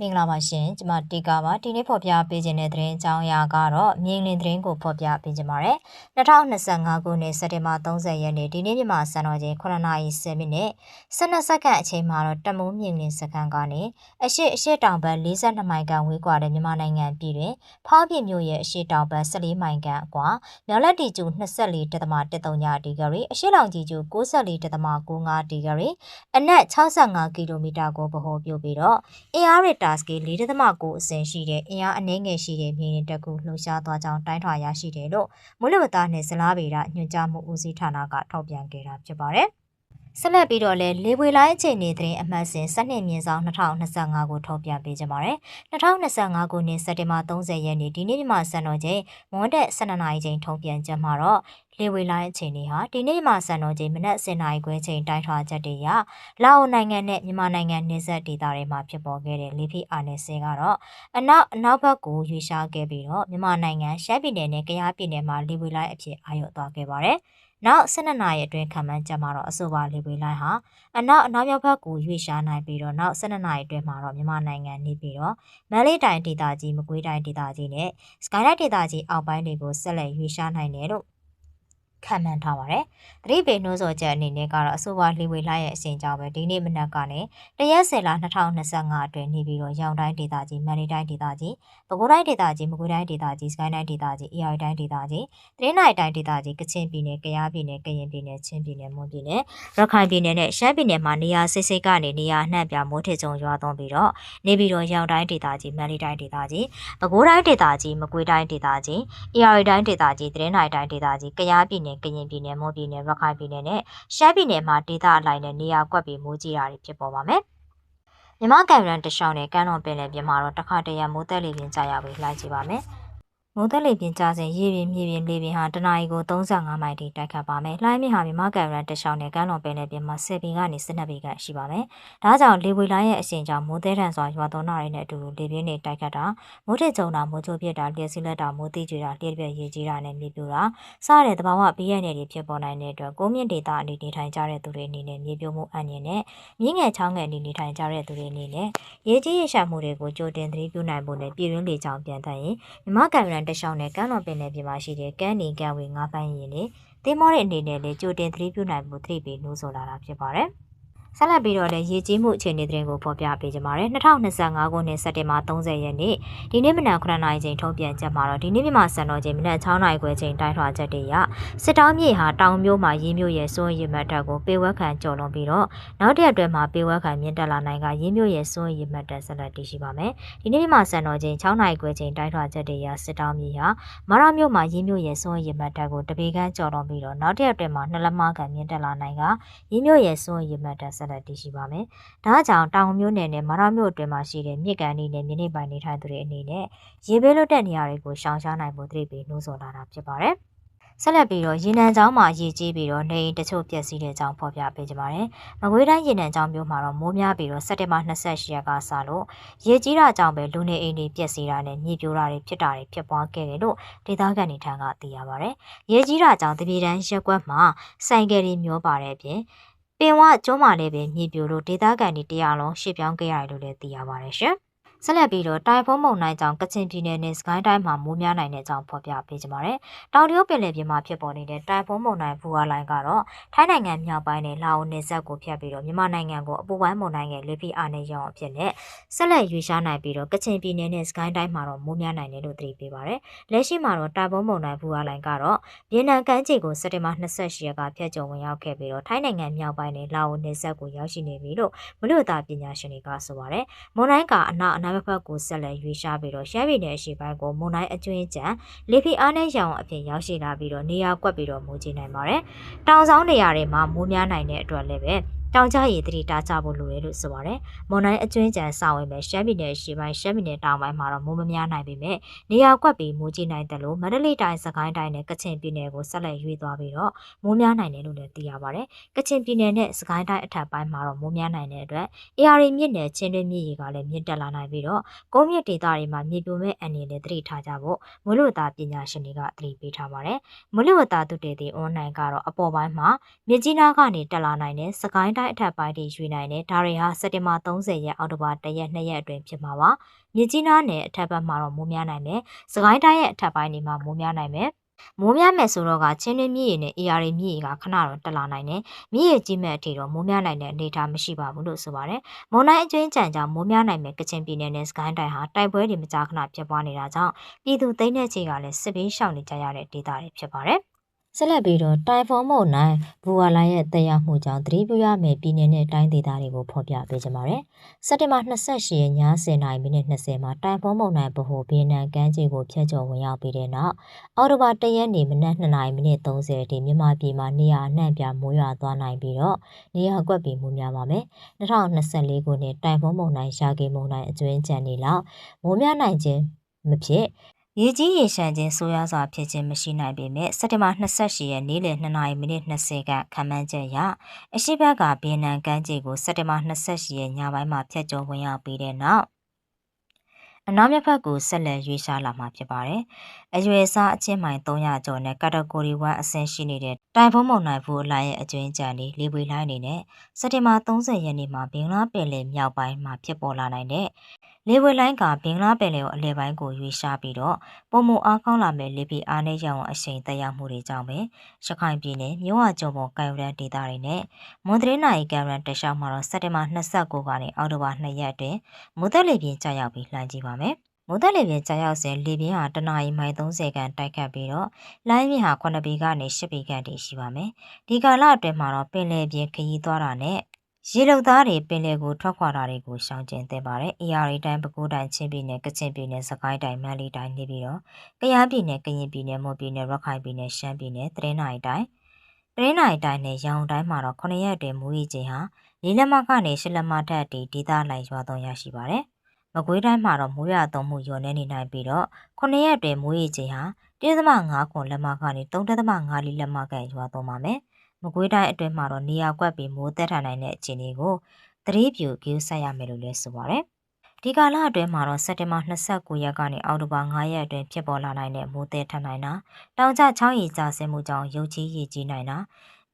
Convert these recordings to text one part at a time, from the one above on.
မင်္ဂလာပါရှင်ကျမတီကာပါဒီနေ့ဖော်ပြပေးခြင်းတဲ့သတင်းအကြောင်းအရာကတော့မြင်းလင်းသတင်းကိုဖော်ပြပေးခြင်းပါတယ်2025ခုနှစ်စက်တင်ဘာ30ရက်နေ့ဒီနေ့မြန်မာစံတော်ချိန်9:10မိနစ်12စက္ကန့်အချိန်မှာတော့တမုံမြင်းလင်းစကန်ကနေအရှိအရှိတောင်ဘက်42မိုင်ခန့်ဝေးကွာတဲ့မြန်မာနိုင်ငံပြည်တွင်ဖောင်းပြမြို့ရဲ့အရှိတောင်ဘက်14မိုင်ခန့်အကွာမြောက်လက်တီကျူ24.13ညဒီဂရီအရှိလောင်ကြီးကျူ94.95ဒီဂရီအနက်65ကီလိုမီတာကိုဗဟိုပြုပြီးတော့အင်အားရတာစကေ4.9အဆင့်ရှိတဲ့အင်အားအနည်းငယ်ရှိတဲ့မြေနေတက်ကူလှုပ်ရှားသွားကြောင်းတိုင်းထွာရရှိတယ်လို့မူလဝတ္တနဲ့ဇလားဗေဒညွှန်ကြားမှုဦးစီးဌာနကထုတ်ပြန်ခဲ့တာဖြစ်ပါတယ်။ဆက်လက်ပြီးတော့လဲလေပွေလိုင်းအခြေအနေသတင်းအမှတ်စဉ်စနစ်မြင့်ဆောင်2025ကိုထုတ်ပြန်ပေးကြပါမယ်။2025ခုနှစ်စက်တင်ဘာ30ရက်နေ့ဒီနေ့ဒီမှာစံတော်ချိန်မွန်းတက်12နာရီချိန်ထုတ်ပြန်ချက်မှာတော့လေဝေလိုင်းအခြေအနေဟာဒီနေ့မှစံတော်ချိန်မနက်7:00နာရီခွဲချိန်တိုင်းထွာချက်တွေရလာအိုနိုင်ငံနဲ့မြန်မာနိုင်ငံနေဆက်ဒေသတွေမှာဖြစ်ပေါ်ခဲ့တဲ့လေဖိအားနည်းစင်းကတော့အနောက်အနောက်ဘက်ကိုရွေ့ရှားခဲ့ပြီးတော့မြန်မာနိုင်ငံရှမ်းပြည်နယ်နဲ့ကယားပြည်နယ်မှာလေဝေလိုင်းအဖြစ်အာရုံသွားခဲ့ပါတယ်။နောက်12နာရီအတွင်းခံမှန်းချက်မှာတော့အဆိုပါလေပွေလိုင်းဟာအနောက်အနောက်မြောက်ဘက်ကိုရွေ့ရှားနိုင်ပြီးတော့နောက်12နာရီအတွင်းမှာတော့မြန်မာနိုင်ငံနေပြီးတော့မန္တလေးတိုင်းဒေသကြီးမကွေးတိုင်းဒေသကြီးနဲ့စကိုင်းတိုင်းဒေသကြီးအောက်ပိုင်းတွေကိုဆက်လက်ရွေ့ရှားနိုင်တယ်လို့ ခံမှန်းထားပါတယ်။သတိပေးနှိုးဆော်ချက်အနေနဲ့ကတော့အဆိုပါလေဝေလာရဲ့အစဉ်ကြောင့်ပဲဒီနေ့မနက်ကနေတရက်ဆယ်လ2025အတွင်းနေပြီးတော့ရောင်တိုင်းဒေသကြီးမန္တလေးတိုင်းဒေသကြီးပဲခူးတိုင်းဒေသကြီးမကွေးတိုင်းဒေသကြီးစကိုင်းတိုင်းဒေသကြီးအေရတိုင်းဒေသကြီးတရင်းနိုင်တိုင်းဒေသကြီးကချင်ပြည်နယ်ကယားပြည်နယ်ကရင်ပြည်နယ်ချင်းပြည်နယ်မွန်ပြည်နယ်ရခိုင်ပြည်နယ်နဲ့ရှမ်းပြည်နယ်မှာနေရာစိတ်စိတ်ကနေနေရာနှံ့ပြမိုးထစ်ကြုံရွာသွန်းပြီးတော့နေပြီးတော့ရောင်တိုင်းဒေသကြီးမန္တလေးတိုင်းဒေသကြီးပဲခူးတိုင်းဒေသကြီးမကွေးတိုင်းဒေသကြီးအေရတိုင်းဒေသကြီးတရင်းနိုင်တိုင်းဒေသကြီးကယားပြည်နယ်ကရင်ပြည်နယ်မွန်ပြည်နယ်ရခိုင်ပြည်နယ်နဲ့ရှမ်းပြည်နယ်မှာဒေသအလိုက်နဲ့နေရာကွက်ပြီးမိုးကြီးတာတွေဖြစ်ပေါ်ပါမယ်။မြမကန်ရန်တရှောင်းနဲ့ကမ်းလွန်ပင်လယ်ပြင်မှာတော့တစ်ခါတရံမိုးသက်လေပြင်းကြရပြီးလိုက်ကြည့်ပါမယ်။ မိုးသက်လေပြင်းကြစဉ်ရေပြင်မြေပြင်လေပြင်ဟာတနအီကို35မိုင်ထိတိုက်ခတ်ပါမယ်။လှိုင်းမြင့်ဟာမြမကန်ရန်တရှောင်းနဲ့ကမ်းလွန်ပင်လယ်ပြင်မှာ10ပင်ကနေ12ပင်ကရှိပါမယ်။ဒါကြောင့်လေဝေလိုင်းရဲ့အရှင်ကြောင့်မိုးသေးထန်စွာရွာသွန်းတာတွေနဲ့အတူလေပြင်းတွေတိုက်ခတ်တာမိုးထစ်ကြုံတာမိုးချိုးပြစ်တာလျှက်စီးလက်တာမိုးတိကျွေတာလျှက်ပြက်ရေကြီးတာနဲ့မြေပြိုတာစတဲ့တဘာဝဘေးရည်တွေဖြစ်ပေါ်နိုင်တဲ့အတွက်ကိုမြင့်ဒေတာအနေနေထိုင်ကြတဲ့သူတွေအနေနဲ့မြေပြိုမှုအန္တရာယ်နဲ့မြင်းငယ်ချောင်းငယ်အနေနေထိုင်ကြတဲ့သူတွေအနေနဲ့ရေကြီးရရှာမှုတွေကိုကြိုတင်သတိပြုနိုင်ဖို့နဲ့ပြည်တွင်းလေကြောင်းပြန်တတ်ရင်မြမကန်ရန်တရှောင်းနဲ့ကမ်းလွန်ပင်လယ်ပြင်မှာရှိတဲ့ကမ်းနေကမ်းဝေငါးပိုင်းရင်တွေတင်းမောတဲ့အနေနဲ့လည်းကြိုတင်သတိပြုနိုင်မှုသတိပေးနှိုးဆော်လာတာဖြစ်ပါတယ်။ ဆက်လက်ပြီးတော့လည်းရေကြီးမှုအခြေအနေသတင်းကိုဖော်ပြပေးကြပါမယ်2025ခုနှစ်စက်တင်ဘာ30ရက်နေ့ဒီနေ့မနက်9:00နာရီချိန်ထုတ်ပြန်ချက်မှာတော့ဒီနေ့မြန်မာစံတော်ချိန်မနက်6:00နာရီခွဲချိန်တိုင်းထွာချက်တွေရစစ်တောင်းမြေဟာတောင်မျိုးမှာရင်းမြို့ရဲ့စိုးရိမ်မှတ်တက်ကိုပေဝက်ခံကျော်လွန်ပြီးတော့နောက်တစ်ရက်တွဲမှာပေဝက်ခံမြင့်တက်လာနိုင်ကရင်းမြို့ရဲ့စိုးရိမ်မှတ်တက်ဆက်လက်တည်ရှိပါမယ်ဒီနေ့မြန်မာစံတော်ချိန်6:00နာရီခွဲချိန်တိုင်းထွာချက်တွေရစစ်တောင်းမြေဟာမရမြို့မှာရင်းမြို့ရဲ့စိုးရိမ်မှတ်တက်ကိုတပေကန်းကျော်လွန်ပြီးတော့နောက်တစ်ရက်တွဲမှာနှလမခံမြင့်တက်လာနိုင်ကရင်းမြို့ရဲ့စိုးရိမ်မှတ်တက်ဆက်လက်တည်ရှိပါမယ်။ဒါကြောင့်တောင်မြို့နယ်နဲ့မရမြို့အတွင်းမှာရှိတဲ့မြစ်ကန်ဒီနဲ့မြင်းနေပိုင်နေထိုင်သူတွေအနေနဲ့ရေဘေးလွတ်တဲ့နေရာတွေကိုရှောင်ရှားနိုင်ဖို့တတိပေးနှိုးဆော်လာတာဖြစ်ပါတယ်။ဆက်လက်ပြီးတော့ရေနံချောင်းမှာရေကြီးပြီးတော့နေအိမ်တချို့ပျက်စီးတဲ့အကြောင်းဖော်ပြပေးကြပါမယ်။မကွေးတိုင်းရေနံချောင်းမြို့မှာတော့မိုးများပြီးတော့စက်တင်ဘာ28ရက်ကစလို့ရေကြီးတာကြောင့်ပဲလူနေအိမ်တွေပျက်စီးတာနဲ့မြေပြိုတာတွေဖြစ်တာတွေဖြစ်ပွားခဲ့တယ်လို့ဒေသခံတွေထံကသိရပါဗျ။ရေကြီးတာကြောင့်တပြေတန်းရက်ကွက်မှာဆိုင်ကယ်တွေမျောပါတဲ့အပြင် ပင်ဝကျွန်းမှာလည်းပဲမြေပြိုလို့ဒေသခံတွေတရားလုံးရှေ့ပြောင်းခဲ့ရတယ်လို့လည်းသိရပါတယ်ရှင်။ ဆက်လက်ပြီးတော့တိုင်ဖုန်းမုန်တိုင်းကြောင့်ကချင်ပြည်နယ်နဲ့စကိုင်းတိုင်းမှာမိုးများနိုင်တဲ့အကြောင်းဖော်ပြပေးကြပါမယ်။တောင်တရုတ်ပင်လယ်ပြင်မှာဖြစ်ပေါ်နေတဲ့တိုင်ဖုန်းမုန်တိုင်းဘူဝါလိုင်းကတော့ထိုင်းနိုင်ငံမြောက်ပိုင်းနဲ့လာအိုနယ်စပ်ကိုဖြတ်ပြီးတော့မြန်မာနိုင်ငံကိုအပူပိုင်းမုန်တိုင်းရဲ့လေဖိအားနည်းရောင်အဖြစ်နဲ့ဆက်လက်ရွေ့ရှားနိုင်ပြီးတော့ကချင်ပြည်နယ်နဲ့စကိုင်းတိုင်းမှာတော့မိုးများနိုင်တယ်လို့သတိပေးပါရယ်။လက်ရှိမှာတော့တိုင်ဖုန်းမုန်တိုင်းဘူဝါလိုင်းကတော့ဗီယက်နမ်ကမ်းခြေကိုစက်တင်ဘာ28ရက်ကဖျက်ကျုံဝင်ရောက်ခဲ့ပြီးတော့ထိုင်းနိုင်ငံမြောက်ပိုင်းနဲ့လာအိုနယ်စပ်ကိုရောက်ရှိနေပြီလို့မလို့သားပညာရှင်တွေကဆိုပါရယ်။မုန်တိုင်းကအနောက်အနောက်ဘက်ကိုဆက်လက်ရွေးရှားပြီးတော့ရှမ်းပြည်နယ်အရှေ့ပိုင်းကိုမုန်တိုင်းအကျွင်းကျန်လေဖိအားနဲ့ရောင်အဖြစ်ရောက်ရှိလာပြီးတော့နေရာကွက်ပြီးတော့မိုးကြီးနိုင်ပါတယ်။တောင်ဆောင်နေရာတွေမှာမိုးများနိုင်တဲ့အတွက်လည်းပဲ တောင်ကျရေတတိတာကြဖို့လိုတယ်လို့ဆိုပါတယ်။မွန်တိုင်းအကျွင်းကြံဆောင်ဝင်မဲ့ရှမ်းပြည်နယ်ရှေ့ပိုင်းရှမ်းပြည်နယ်တောင်ပိုင်းမှာတော့မိုးမများနိုင်ပေမဲ့နေရာကွက်ပြီးမိုးကြီးနိုင်တယ်လို့မန္တလေးတိုင်းစကိုင်းတိုင်းနဲ့ကချင်ပြည်နယ်ကိုဆက်လက်ရွေ့သွားပြီးတော့မိုးများနိုင်တယ်လို့လည်းသိရပါတယ်။ကချင်ပြည်နယ်နဲ့စကိုင်းတိုင်းအထက်ပိုင်းမှာတော့မိုးများနိုင်တဲ့အတွက် AR မြစ်နယ်ချင်းတွင်းမြစ်ရေကလည်းမြင့်တက်လာနိုင်ပြီးတော့ကုန်းမြစ်ဒေသတွေမှာမြေပြိုမဲ့အန္တရာယ်နဲ့သတိထားကြဖို့မွေးလို့သားပညာရှင်တွေကသတိပေးထားပါတယ်။မွေးလို့သားသူတေတီအွန်လိုင်းကတော့အပေါ်ပိုင်းမှာမြစ်ကြီးနားကနေတက်လာနိုင်တဲ့စကိုင်းတိုင်းအထက်ပိုင်းထိရွေနိုင်တယ်ဒါတွေဟာစက်တင်ဘာ30ရက်အောက်တိုဘာ1ရက်2ရက်အတွင်းဖြစ်မှာပါမြစ်ကြီးနားနယ်အထက်ဘက်မှာတော့မိုးများနိုင်မယ်စကိုင်းတိုင်းရဲ့အထက်ပိုင်းတွေမှာမိုးများနိုင်မယ်မိုးများမယ်ဆိုတော့ကချင်းတွင်းမြစ်ရည်နဲ့ AR မြစ်ရည်ကခဏတော့တက်လာနိုင်တယ်။မြစ်ရည်ကြီးမဲ့အထိတော့မိုးများနိုင်တဲ့အနေအထားမရှိပါဘူးလို့ဆိုပါတယ်။မွန်တိုင်းအကျွင်းကြံကြောင့်မိုးများနိုင်မဲ့ကချင်ပြည်နယ်နဲ့စကိုင်းတိုင်းဟာတိုက်ပွဲတွေမကြာခဏဖြစ်ပွားနေတာကြောင့်ပြည်သူသိန်းတဲ့ချီကလည်းစစ်ဘေးရှောင်နေကြရတဲ့ဒေသတွေဖြစ်ပါတယ်။ ဆက်လက်ပြီးတော့တိုင်ဖွန်မုန်နိုင်ဘူဝါလာရဲ့တက်ရောက်မှုကြောင့်သတိပြုရမယ့်ပြည်နယ်နဲ့တိုင်းဒေသတွေကိုဖော်ပြပေးကြပါမယ်။စက်တင်ဘာ28ရက်ည10:00မိနစ်20မှာတိုင်ဖွန်မုန်နိုင်ဗဟိုဗီယက်နမ်ကမ်းခြေကိုဖျက်ချော်ဝင်ရောက်ပြီးတဲ့နောက်အော်တိုဘာ1ရက်နေ့မနက်2:00မိနစ်30အထိမြန်မာပြည်မှာနေရာအနှံ့ပြမိုးရွာသွားနိုင်ပြီးတော့နေရာကွက်ပြီးမိုးများပါမယ်။2024ခုနှစ်တိုင်ဖွန်မုန်နိုင်ရာဂီမုန်နိုင်အကျွင်းကြံနေလောက်မိုးများနိုင်ခြင်းမဖြစ် ရေကြီးရေရှမ်းခြင်းဆိုးရွားစွာဖြစ်ခြင်းမရှိနိုင်ပေမဲ့စက်တင်ဘာ28ရက်နေ့လယ်2နာရီမိနစ်20ကခန့်မှန်းချက်အရအရှိဘက်ကဗီယက်နမ်ကမ်းခြေကိုစက်တင်ဘာ28ရက်ညပိုင်းမှာဖျက်ကျော်ဝင်ရောက်ပြီးတဲ့နောက်အနောက်မြတ်ဘက်ကိုဆက်လက်ရွေးရှားလာမှာဖြစ်ပါတယ်။အရွယ်စားအချင်းမိုင်300ကျော်နဲ့ကတဂိုရီ1အဆင့်ရှိနေတဲ့တိုင်ဖုံးမုံနိုင်ဘူးအလိုက်ရဲ့အကျွင်းကြံလေးလေးပွေလိုင်းနေနဲ့စက်တင်ဘာ30ရက်နေ့မှာဘင်္ဂလားပင်လယ်မြောက်ပိုင်းမှာဖြစ်ပေါ်လာနိုင်တဲ့ လေဝေလိုင်းကဘင်္ဂလားပင်လယ်ကိုအလဲပိုင်းကိုရွေးရှားပြီးတော့ပုံမအားကောင်းလာမဲ့လေပြင်းအားနည်းရောင်အရှိန်တက်ရောက်မှုတွေကြောင့်ပဲရခိုင်ပြည်နယ်မြို့ဝကျုံပေါ်ကံရန်ဒေသတွေနဲ့မွန်တရင်းနိုင်ကံရန်တခြားမှာတော့စက်တင်ဘာ29ကနေအောက်တိုဘာ2ရက်အတွင်းမုတ်သက်လေပြင်းကြာရောက်ပြီးလှမ်းကြည့်ပါမယ်။မိုးသက်လေပြင်းကြာရောက်စဉ်လေပြင်းဟာတနအီမိုင်30ခန့်တိုက်ခတ်ပြီးတော့လိုင်းမြင့်ဟာ9ဘီကနေ10ဘီခန့်ထိရှိပါမယ်။ဒီကာလအတွင်းမှာတော့ပင်လယ်ပြင်ခရီးသွားတာနဲ့ ရေလုံသားတွေပင်လယ်ကိုထွက်ခွာတာတွေကိုရှောင်ကျဉ်သင့်ပါတယ်။ AR တိုင်းပဲခူးတိုင်းချင်းပြည်နယ်ကချင်ပြည်နယ်စကိုင်းတိုင်းမန္တလေးတိုင်းနေပြီးတော့ကယားပြည်နယ်ကရင်ပြည်နယ်မွန်ပြည်နယ်ရခိုင်ပြည်နယ်ရှမ်းပြည်နယ်တရင်နိုင်တိုင်းတရင်နိုင်တိုင်းနဲ့ရန်ကုန်တိုင်းမှာတော့9ရက်အတွင်းမူရီချင်းဟာလေးလက်မကနေရှစ်လက်မထက်တီဒေသလိုက်ရွာသွန်းရရှိပါတယ်။မကွေးတိုင်းမှာတော့မိုးရွာသွန်းမှုညော်နေနေနိုင်ပြီးတော့9ရက်အတွင်းမူရီချင်းဟာ1.5ခွန်လက်မကနေ3.5လီလက်မကရွာသွန်းပါမယ်။ မကွေးတိုင်းအတွင်းမှာတော့နေရာကွက်ပြီးမိုးသက်ထန်နိုင်တဲ့အခြေအနေကိုသတိပြုဂရုစိုက်ရမယ်လို့လည်းဆိုပါတယ်။ဒီကာလအတွင်းမှာတော့စက်တင်ဘာ29ရက်ကနေအောက်တိုဘာ9ရက်အတွင်းဖြစ်ပေါ်လာနိုင်တဲ့မိုးသက်ထန်နိုင်တာတောင်ကျချောင်းရည်ကျဆင်းမှုကြောင့်ရုတ်ချီးရည်ကြီးနိုင်တာ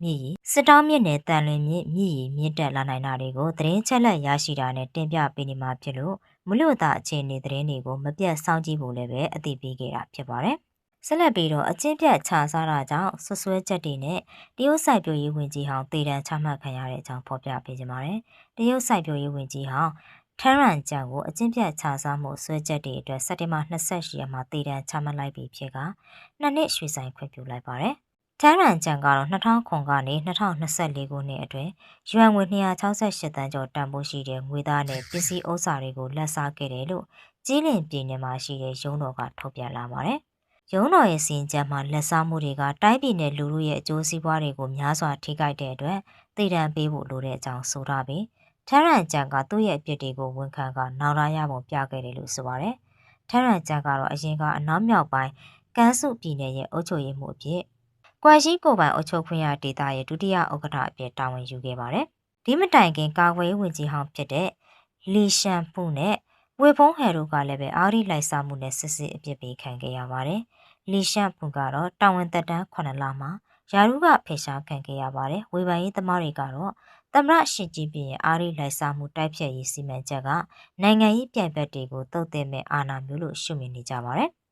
မြည်ရီစစ်တောင်းမြစ်နယ်တန်လွင်မြစ်မြည်ရီမြင့်တက်လာနိုင်တာတွေကိုသတင်းချက်လက်ရရှိတာနဲ့တင်ပြပေးနေမှာဖြစ်လို့မလို့တာအခြေအနေသတင်းတွေကိုမပြတ်စောင့်ကြည့်ဖို့လည်းပဲအသိပေးခဲ့တာဖြစ်ပါတယ်။ ဆက်လက်ပြီးတော့အချင်းပြတ်ခြာစားတာကြောင့်ဆွဆွဲချက်တွေနဲ့တရုတ်စိုက်ပျိုးရေးဝန်ကြီးဟောင်းတည်တံချမှတ်ခံရတဲ့အကြောင်းဖော်ပြပေးကြပါမယ်။တရုတ်စိုက်ပျိုးရေးဝန်ကြီးဟောင်းထရန်ကြံကိုအချင်းပြတ်ခြာစားမှုဆွဲချက်တွေအတွက်စက်တင်ဘာ28ရက်မှာတည်တံချမှတ်လိုက်ပြီးဖြစ်ကနှစ်နှစ်ရွှေဆိုင်ခွင့်ပြုလိုက်ပါတယ်။ထန်းရန်ကြံကတော့2009ကနေ2024ခုနှစ်အတွင်းယွမ်ငွေ268တန်းကျော်တန်ဖိုးရှိတဲ့ငွေသားနဲ့ပစ္စည်းဥစ္စာတွေကိုလက်စားခဲ့တယ်လို့ကြီးလင်ပြည်နယ်မှာရှိတဲ့ရုံးတော်ကထုတ်ပြန်လာပါတယ်။ ရုံးတော်ရဲ့စီရင်ချက်မှာလက်စားမှုတွေကတိုင်းပြည်နယ်လူမှုရဲ့အကျိုးစီးပွားတွေကိုများစွာထိခိုက်တဲ့အတွက်တည်တံပေးဖို့လိုတဲ့အကြောင်းဆိုထားပြီးထရန်ကြံကသူ့ရဲ့အပြစ်တွေကိုဝန်ခံကနောင်ရရပုံပြခဲ့တယ်လို့ဆိုပါတယ်။ထရန်ကြံကတော့အရင်ကအနောက်မြောက်ပိုင်းကန်းစုပြည်နယ်ရဲ့အုပ်ချုပ်ရေးမှုအဖြစ်ကွယ်ရှိကိုပိုင်အုပ်ချုပ်ခွင့်ရဒေသရဲ့ဒုတိယဥက္ကဋ္ဌအဖြစ်တာဝန်ယူခဲ့ပါတယ်။ဒီမတိုင်ခင်ကာကွယ်ရေးဝန်ကြီးဟောင်းဖြစ်တဲ့လီရှန်ဖူနဲ့ဝေဖုံးဟယ်တို့ကလည်းပဲအာရီလိုက်စားမှုနဲ့စစ်စစ်အပြစ်ပေးခံခဲ့ရပါတယ်။ လီရှန်ဖူကတော့တာဝန်သက်တမ်း9လမှာယာရုကဖေရှားခံခဲ့ရပါတယ်။ဝေဖန်ရေးသမားတွေကတော့သမရရှိကြည်ပြင်းရဲ့အာရီလိုက်စားမှုတိုက်ဖြတ်ရေးစီမံချက်ကနိုင်ငံရေးပြိုင်ဘက်တွေကိုတုတ်တင်မဲ့အာဏာမျိုးလို့ရှုမြင်နေကြပါတယ်။